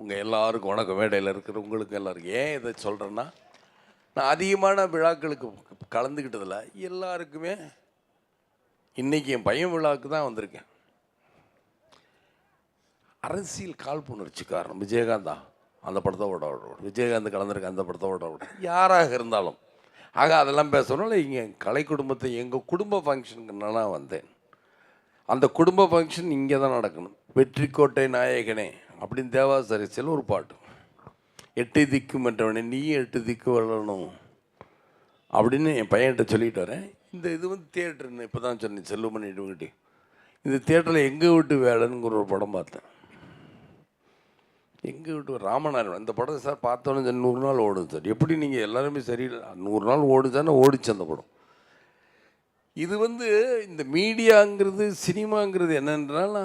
உங்கள் எல்லாருக்கும் வணக்கம். மேடையில் இருக்கிற உங்களுக்கு எல்லாருக்கும். ஏன் இதை சொல்கிறேன்னா நான் அதிகமான விழாக்களுக்கு கலந்துக்கிட்டதில் எல்லாருக்குமே இன்றைக்கி என் பையன் விழாவுக்கு தான் வந்திருக்கேன். அரசியல் காழ்ப்புணர்ச்சிக்காரன் விஜயகாந்தா அந்த படத்தை ஓட விட விஜயகாந்த் கலந்துருக்க அந்த படத்தோட விட யாராக இருந்தாலும். ஆக அதெல்லாம் பேசணும்ல. இங்கே கலை குடும்பத்தை எங்கள் குடும்ப ஃபங்க்ஷனுக்கு நான் வந்தேன். அந்த குடும்ப ஃபங்க்ஷன் இங்கே தான் நடக்கணும். வெற்றிக்கோட்டை நாயகனே அப்படின்னு தேவாசரிசியில் ஒரு பாட்டு. எட்டு திக்கு என்றவனே நீயும் எட்டு திக்கு வளரணும் அப்படின்னு என் பையன்கிட்ட சொல்லிட்டு வரேன். இந்த இது வந்து தேட்டருன்னு இப்போ தான் சொன்னேன் செல்லுமணி இவங்கிட்ட இந்த தேட்டரில் எங்கள் வீட்டு வேலைங்கிற ஒரு படம் பார்த்தேன். எங்கள் வீட்டு ராமநாராயணன் இந்த படத்தை சார் பார்த்தோன்னு சார் நூறு நாள் ஓடும் சார். எப்படி நீங்கள் எல்லாருமே சரியில்லை நூறு நாள் ஓடுச்சான்னு ஓடிச்சு அந்த படம். இது வந்து இந்த மீடியாங்கிறது சினிமாங்கிறது என்னென்றால்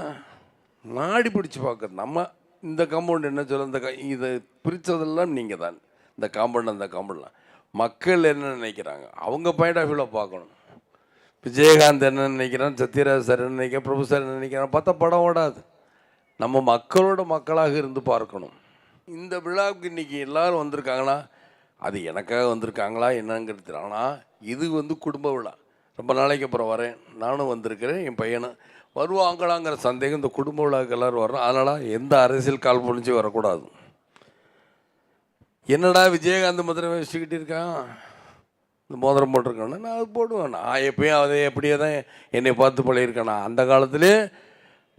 நாடி பிடிச்சி பார்க்குறது. நம்ம இந்த காம்பவுண்ட் என்ன சொல்ல இந்த க- இதை பிரித்ததெல்லாம் நீங்கள் தான். இந்த காம்பவுண்ட் அந்த காம்பவுண்ட்லாம் மக்கள் என்ன நினைக்கிறாங்க? அவங்க பாயிண்ட் ஆஃப் வியூவில் பார்க்கணும். விஜயகாந்த் என்ன நினைக்கிறான்? சத்யராஜ் சார் என்ன நினைக்கிறான்? பிரபு சார் என்ன நினைக்கிறான்? பார்த்தா படம் ஓடாது. நம்ம மக்களோட மக்களாக இருந்து பார்க்கணும். இந்த விழாவுக்கு இன்றைக்கி எல்லாரும் வந்திருக்காங்களா? அது எனக்காக வந்திருக்காங்களா? என்னங்கிறது ஆனால் இது வந்து குடும்ப விழா. ரொம்ப நாளைக்கு அப்புறம் வரேன். நானும் வந்திருக்கிறேன் என் பையனும். வருவாங்களாங்கிற சந்தேகம் இந்த குடும்ப விழாவுக்கு எல்லோரும் வரோம் அதனால் எந்த அரசியல் கால் பொழிஞ்சு வரக்கூடாது. என்னடா விஜயகாந்த் மதுரை வச்சுக்கிட்டு இருக்கான்? இந்த மோதிரம் போட்டிருக்கானே நான் அது போடுவேன். நான் எப்பயும் அதை எப்படியே தான் என்னை பார்த்து பழையிருக்கேன் நான் அந்த காலத்திலே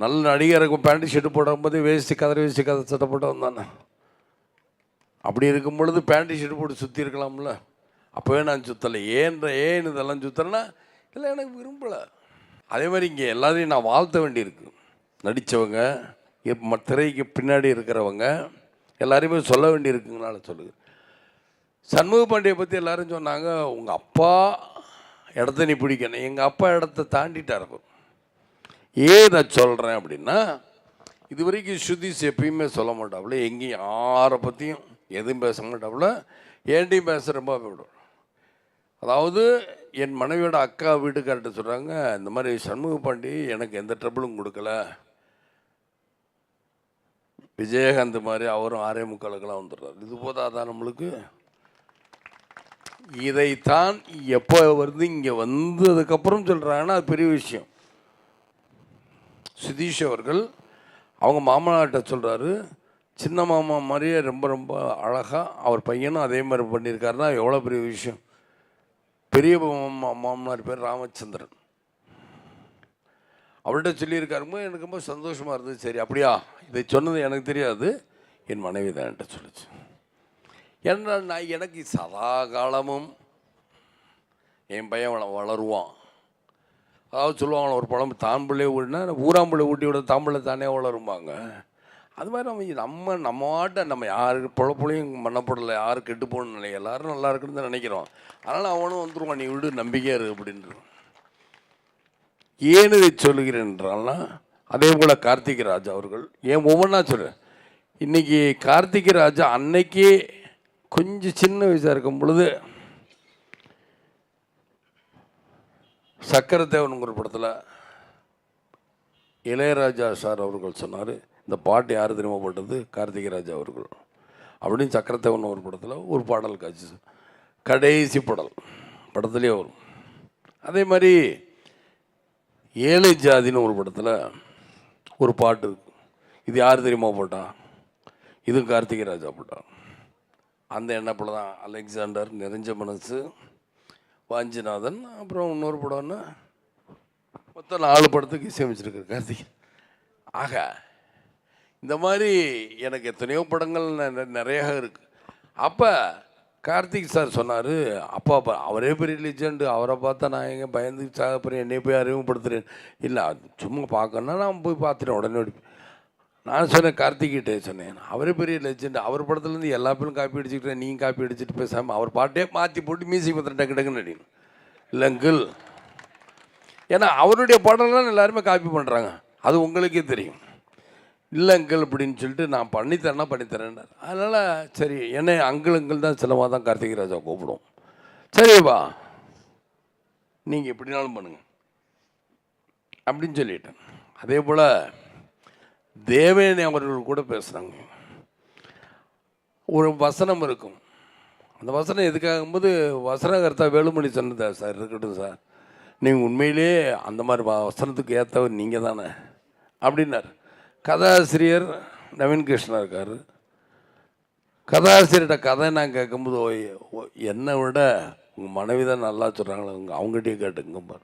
நல்ல நடிகருக்கும் பேண்ட் ஷர்ட் போடும்போது வேஷ்டி கதறி வேஷ்டி கதை சட்டை போட்டு வந்தானே அப்படி இருக்கும் பொழுது பேண்ட் ஷர்ட் போட்டு சுற்றி இருக்கலாம்ல. அப்போவே நான் சுற்றலை ஏன்ற ஏன் இதெல்லாம் சுற்றுறேன்னா இல்லை எனக்கு விரும்பலை. அதே மாதிரி இங்கே எல்லாரையும் நான் வாழ்த்த வேண்டியிருக்கு. நடித்தவங்க இப்போ திரைக்கு பின்னாடி இருக்கிறவங்க எல்லாரையுமே சொல்ல வேண்டியிருக்குங்கனால சொல்லுது. சண்முக பாண்டியை பற்றி எல்லாரும் சொன்னாங்க உங்கள் அப்பா இடத்த நீ பிடிக்கணும். எங்கள் அப்பா இடத்த தாண்டிட்டார் அவர். ஏன் நான் சொல்கிறேன் அப்படின்னா இது வரைக்கும் சுதீஷ் எப்பயுமே சொல்ல மாட்டாப்புல எங்கேயும் யாரை பற்றியும் எதுவும் பேச மாட்டாப்புல ஏன்டையும் பேச ரொம்ப விடும் அதாவது என் மனைவியோட அக்கா வீட்டுக்கார்ட்ட சொல்கிறாங்க இந்த மாதிரி சண்முக பாண்டி எனக்கு எந்த ட்ரபிளும் கொடுக்கல. விஜயகாந்த் மாதிரி அவரும் ஆரே முக்காலுக்கெல்லாம் வந்துடுறார். இது போதாதான் நம்மளுக்கு? இதைத்தான் எப்போ வருது இங்கே வந்ததுக்கப்புறம் சொல்கிறாங்கன்னா அது பெரிய விஷயம். சுதீஷ் அவர்கள் அவங்க மாமனார்கிட்ட சொல்கிறாரு சின்ன மாமா மாதிரியே ரொம்ப ரொம்ப அழகாக அவர் பையனும் அதே மாதிரி பண்ணியிருக்காருன்னா எவ்வளோ பெரிய விஷயம். பெரிய மாமனார் பேர் ராமச்சந்திரன். அவர்கிட்ட சொல்லியிருக்காருமோ எனக்கு ரொம்ப சந்தோஷமாக இருந்தது. சரி அப்படியா? இதை சொன்னது எனக்கு தெரியாது. என் மனைவி தான் என்கிட்ட சொல்லிச்சு. என்றால் நான் எனக்கு சதா காலமும் என் பையன் வள வளருவான். அதாவது சொல்லுவாங்க ஒரு பழம் தான் பிள்ளைய ஊட்டினா ஊராம்பிள்ளை ஊட்டி விட தாம்பிள்ளை தானே வளரும்பாங்க. அது மாதிரி நம்ம நம்ம நம்ம ஆட்ட நம்ம யாருக்கு பொழப்புலையும் பண்ணப்படலை யாரு கெட்டு போகணும்னு நினைக்க எல்லாரும் நல்லா இருக்குன்னு தான் நினைக்கிறோம். அதனால் அவனும் வந்துருவான் நீ விடு நம்பிக்கையாக இரு அப்படின்றான் ஏன் இதை சொல்லுகிறேன் என்றால்னா அதே போல் கார்த்திக் ராஜா அவர்கள் ஏன் ஒவ்வொன்றா சொல்கிறேன் இன்றைக்கி கார்த்திக் ராஜா அன்னைக்கே கொஞ்சம் சின்ன வயசாக இருக்கும் பொழுது சக்கரத்தேவனுங்கிற படத்தில் இளையராஜா சார் அவர்கள் சொன்னார் இந்த பாட்டு யார் தெரியுமா போட்டது? கார்த்திகை ராஜா அவர்கள். அப்படின்னு சக்கரத்தேவன் ஒரு படத்தில் ஒரு பாடல் காட்சி கடைசி படல் படத்துலேயே வரும். அதே மாதிரி ஏழை ஜாதின்னு ஒரு படத்தில் ஒரு பாட்டு இருக்கு. இது யார் தெரியுமா போட்டா? இது கார்த்திகை ராஜா போட்டா. அந்த எண்ணப்பில் தான் அலெக்சாண்டர் நிறைஞ்ச மனசு வாஞ்சிநாதன் அப்புறம் இன்னொரு படம்னா மொத்தம் நாலு படத்துக்கு இசையமைச்சிருக்காரு கார்த்திக். ஆக இந்த மாதிரி எனக்கு எத்தனையோ படங்கள் நெ- இருக்குது நிறைய அப்போ கார்த்திக் சார் சொன்னார் அப்பா அப்பா அவரே பெரிய லெஜெண்டு அவரை பார்த்தா நான் எங்கே பயந்து சாகப்புறேன் என்னை போய் அறிமுகப்படுத்துகிறேன் இல்லை சும்மா பார்க்கணுன்னா நான் போய் பார்த்துட்டேன் உடனே. போய். நான் சொன்னேன் கார்த்திகிட்டே சொன்னேன். அவரே பெரிய லெஜெண்ட் அவர் படத்துலேருந்து எல்லா பேரும் காப்பி அடிச்சுக்கிட்டேன். நீங்கள் காப்பி அடிச்சுட்டு பேசாமல் அவர் பாட்டே மாற்றி போட்டு மியூசிக் பத்திரம் டக்கு டக்குன்னு அடிக்கணும். இல்லைங்கள் ஏன்னா அவருடைய படம்லாம் எல்லாருமே காப்பி பண்ணுறாங்க அது உங்களுக்கே தெரியும். இல்லை அங்கிள் அப்படின்னு சொல்லிட்டு நான் பண்ணித்தரேன்னா பண்ணித்தரேன் அதனால் சரி என்ன அங்கிள் அங்கிள் தான் சிலமாக தான் கார்த்திகை ராஜா கூப்பிடும். சரிப்பா நீங்கள் எப்படினாலும் பண்ணுங்க. அப்படின்னு சொல்லிட்டேன். அதே போல் தேவேனி அவர்கள் கூட பேசுகிறாங்க ஒரு வசனம் இருக்கும். அந்த வசனம் எதுக்காகும்போது வசனகர்த்தா வேலுமணி சொன்னதா சார் இருக்கட்டும் சார். நீங்கள் உண்மையிலே அந்த மாதிரி வசனத்துக்கு ஏற்றவர் நீங்கள் தானே அப்படின்னார். கதாசிரியர் நவீன் கிருஷ்ணா இருக்கார். கதாசிரியர்கிட்ட கதை நான் கேட்கும்போது ஓ, என்னை விட உங்கள் மனைவி தான் நல்லா சொல்கிறாங்களே அவங்க அவங்ககிட்டயே கேட்டுங்க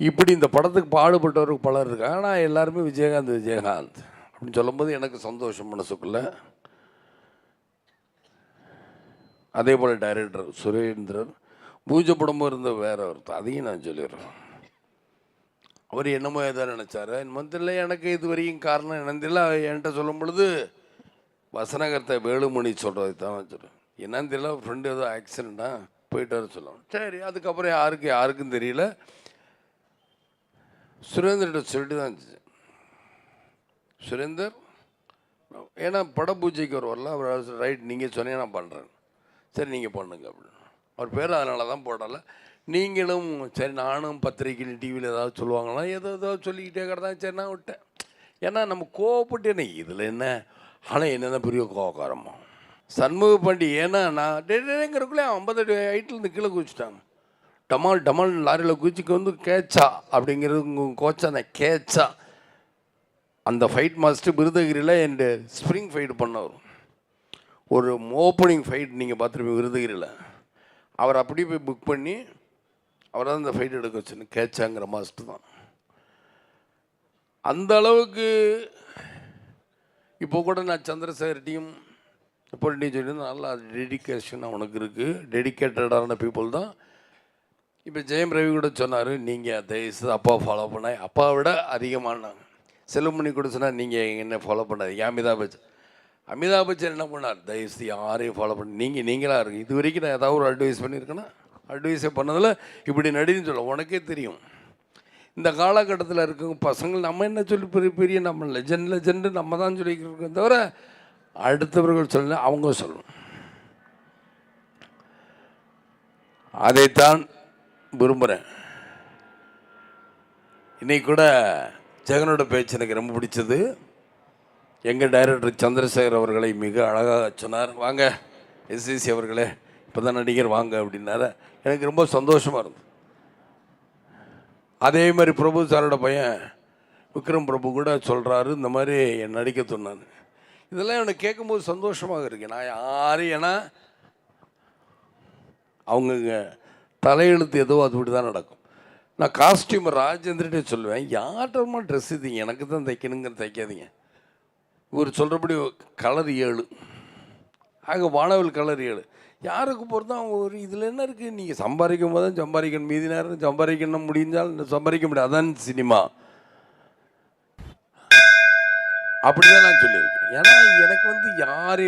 இப்படி இந்த படத்துக்கு பாடுபட்டவருக்கு பலர் இருக்காங்க. ஆனால் எல்லாருமே விஜயகாந்த் விஜயகாந்த் அப்படின்னு சொல்லும்போது எனக்கு சந்தோஷம் மனசுக்குள்ளே. அதே போல் டைரக்டர் சுரேந்திரன் பூஜை படமும் இருந்த வேற ஒருத்தர் அதையும் நான் சொல்லிடுறேன். அவர் என்னமோ ஏதோ நினச்சாரு. என்னமோ தெரியல எனக்கு இது வரைக்கும் காரணம் என்னன்னு தெரியல என்கிட்ட சொல்லும் பொழுது வசனகர்த்தை வேலுமணி சொல்கிறது தான் சொல்கிறேன் என்னன்னு தெரியல ஃப்ரெண்டு ஏதோ ஆக்சிடெண்ட்டா போயிட்டு வர சரி அதுக்கப்புறம் யாருக்கு யாருக்கும் தெரியல. சுரேந்தர்கிட்ட சொல்லிட்டு தான் இருந்துச்சு. சுரேந்தர் ஏன்னா பட பூஜைக்கு ஒரு வரல. அவர் ரைட் நீங்கள் சொன்னீங்க நான் பண்ணுறேன் சரி நீங்கள் பண்ணுங்க அப்படின்னு. அவர் பேர் அதனால தான் போடலை. நீங்களும் சரி நானும் பத்திரிக்கையில் டிவியில் ஏதாவது சொல்லுவாங்களா? ஏதோ ஏதோ சொல்லிக்கிட்டே கிடந்தா சரி நான் விட்டேன். ஏன்னா நம்ம கோவப்பட்டேனே இதில் என்ன? ஆனால் என்னென்ன பெரிய கோவக்காரமா சண்முக பாண்டி ஏன்னா நான் ஐம்பது அடி ஹைட்லேருந்து கீழே குதிச்சிட்டாங்க டமால் டமால் லாரியில் குதிச்சுக்கு வந்து கேட்சா அப்படிங்கிறது கோச்சா நான் கேட்சா. அந்த ஃபைட் மாஸ்டர் விருதகிரியில் என் ஸ்ப்ரிங் ஃபைட் பண்ணவர் ஒரு ஓப்பனிங் ஃபைட் நீங்கள் பார்த்துருப்பீங்க விருதகிரியில். அவர் அப்படியே போய் புக் பண்ணி அவர் தான் இந்த ஃபைட் எடுக்க வச்சுன்னு கேட்சாங்கிற மாஸ்டர் தான். அந்த அளவுக்கு இப்போ கூட நான் சந்திரசேகர் டீம் இப்போ நீ சொல்லி நல்லா டெடிக்கேஷன் அவனுக்கு இருக்குது டெடிக்கேட்டடான பீப்புள் தான். இப்போ ஜெயம் ரவி கூட சொன்னார் நீங்கள் தயவுசெய்து அப்பா ஃபாலோ பண்ண அப்பாவை விட அதிகமானாங்க. செலவு கூட கொடுத்துனா நீங்கள் என்ன ஃபாலோ பண்ணாது அமிதாப் பச்சன். அமிதாப் பச்சன் என்ன பண்ணார்? தயவுசெய்து யாரையும் ஃபாலோ பண்ணி நீங்கள் நீங்களாக இருக்கு இது வரைக்கும் நான் ஏதாவது ஒரு அட்வைஸ் பண்ணியிருக்கேன்னா அட்வைஸே பண்ணதில் இப்படி நடின்னு சொல்ல உனக்கே தெரியும். இந்த காலகட்டத்தில் இருக்க பசங்கள் நம்ம என்ன சொல்லி பெரிய பெரிய நம்ம லெஜண்ட் லெஜெண்டு நம்ம தான் சொல்லிக்கிட்டு இருக்கோம் தவிர அடுத்தவர்கள் சொல்ல அவங்க சொல்லணும். அதைத்தான் விரும்புகிறேன் இன்னைக்கு கூட ஜெகனோட பேச்சு எனக்கு ரொம்ப பிடிச்சது. எங்கள் டைரக்டர் சந்திரசேகர் அவர்களை மிக அழகாக சொன்னார். வாங்க எஸ்சிசி அவர்களே இப்போ தான் நடிகர் வாங்க அப்படின்னார. எனக்கு ரொம்ப சந்தோஷமாக இருந்தது. அதே மாதிரி பிரபு சாரோட பையன் விக்ரம் பிரபு கூட சொல்கிறாரு இந்த மாதிரி என் நடிக்க சொன்னான் இதெல்லாம் எனக்கு கேட்கும்போது சந்தோஷமாக இருக்கு. நான் யாரும் ஏன்னா அவங்க தலையெழுத்து எதுவோ அது இப்படி தான் நடக்கும். நான் காஸ்டியூம் ராஜேந்திரனே சொல்லுவேன் யார்கிட்டமா ட்ரெஸ் இது? எனக்கு தான் தைக்கணுங்கிற தைக்காதீங்க. இவர் சொல்கிறபடி கலர் ஏழு. ஆக வானவில் கலர் ஏழு. யாருக்கு பொறுத்தா அவங்க ஒரு இதில் என்ன இருக்குது நீங்கள் சம்பாதிக்கும் போது தான் சம்பாதிக்கணும். மீதி நேரம் சம்பாதிக்கணும். முடிஞ்சால் சம்பாதிக்க முடியாது. அதான் சினிமா. அப்படி தான் நான் சொல்லியிருக்கேன். ஏன்னா எனக்கு வந்து யாரையும்